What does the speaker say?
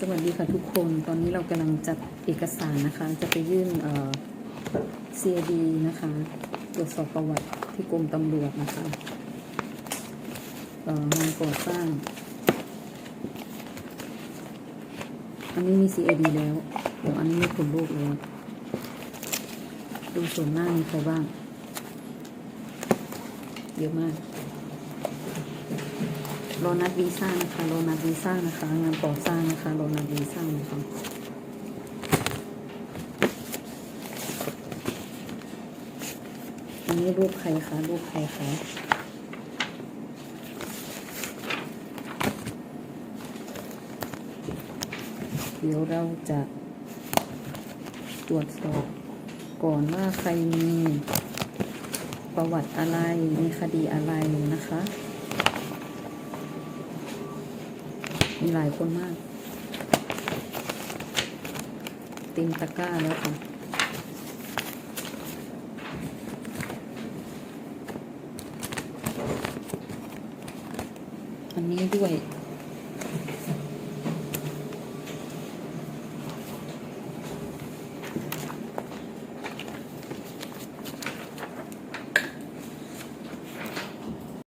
สวัสดีค่ะทุกคน ตอนนี้เรากำลังจัดเอกสารนะคะ จะไปยื่นเอ่อ CID นะคะ ตรวจสอบประวัติที่กรมตำรวจนะคะเอ่องานก่อสร้าง อันนี้มี CID แล้วเดี๋ยวอันนี้มีผลรูปแล้ว ดูส่วนหน้ามีใครบ้าง เยอะมาก รอนัดวีซ่านะคะรอนัดวีซ่านะคะ งานก่อสร้างนะคะรอนัดวีซ่านะคะอันนี้รูปใครคะรูปใครคะเดี๋ยวเราจะตรวจสอบก่อนว่าใครมีประวัติอะไร มีคดีอะไรนะคะ มีหลายคนมาก ติมตะกร้าแล้วค่ะอันนี้ด้วย